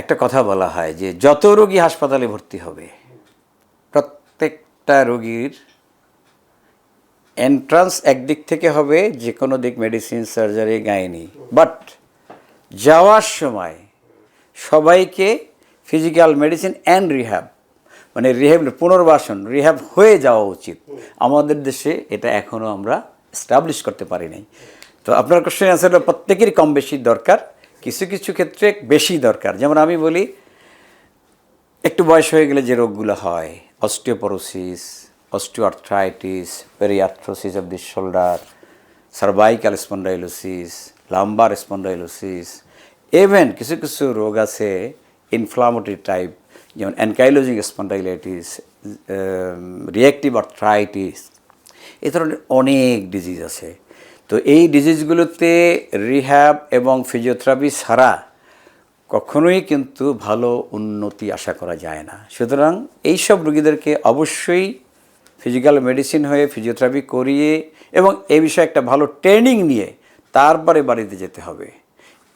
একটা কথা বলা হয় যে যত রোগী হাসপাতালে ভর্তি হবে, প্রত্যেকটা রোগীর এন্ট্রান্স একদিক থেকে হবে যে কোনো দিক মেডিসিন সার্জারি গাইনি বাট যাওয়ার সময় সবাইকে ফিজিক্যাল মেডিসিন অ্যান্ড রিহ্যাব মানে রিহ্যাব পুনর্বাসন রিহ্যাব হয়ে যাওয়া উচিত। আমাদের দেশে এটা এখনও আমরা এস্টাবলিশ করতে পারি নাই। তো আপনার কোশ্চেন অ্যান্সারটা প্রত্যেকেরই কম বেশি দরকার। কিছু কিছু ক্ষেত্রে বেশি দরকার। যেমন আমি বলি, একটু বয়স হয়ে গেলে যে রোগগুলো হয়, osteoporosis, osteoarthritis, periarthrosis of the shoulder, cervical spondylosis, lumbar spondylosis even কিছু কিছু রোগ আছে ইনফ্লামেটরি টাইপ যেমন অ্যানকাইলোজিং স্পন্ডাইলাইটিস রিয়েক্টিভ আর্থ্রাইটিস এ ধরনের অনেক ডিজিজ আছে। তো এই ডিজিজগুলোতে রিহ্যাব এবং ফিজিওথেরাপি ছাড়া কখনোই কিন্তু ভালো উন্নতি আশা করা যায় না। সুতরাং এইসব রোগীদেরকে অবশ্যই ফিজিক্যাল মেডিসিন হয়ে ফিজিওথেরাপি করিয়ে এবং এ বিষয়ে একটা ভালো ট্রেনিং নিয়ে তারপরে বাড়িতে যেতে হবে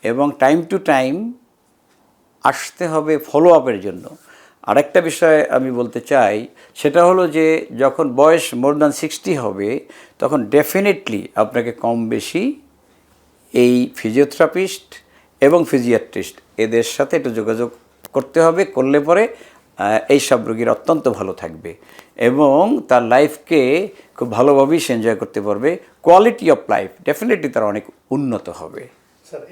এবং টাইম টু টাইম আসতে হবে ফলো আপের জন্য। আরেকটা বিষয় আমি বলতে চাই, সেটা হলো যে যখন বয়স মোর দ্যান সিক্সটি হবে, তখন ডেফিনেটলি আপনাকে কম বেশি এই ফিজিওথেরাপিস্ট এবং ফিজিয়াট্রিস্ট এদের সাথে একটু যোগাযোগ করতে হবে, করলে পরে এই সব রোগীর অত্যন্ত ভালো থাকবে এবং তার লাইফকে খুব ভালোভাবেই সে এনজয় করতে পারবে। কোয়ালিটি অফ লাইফ ডেফিনেটলি তার অনেক উন্নত হবে।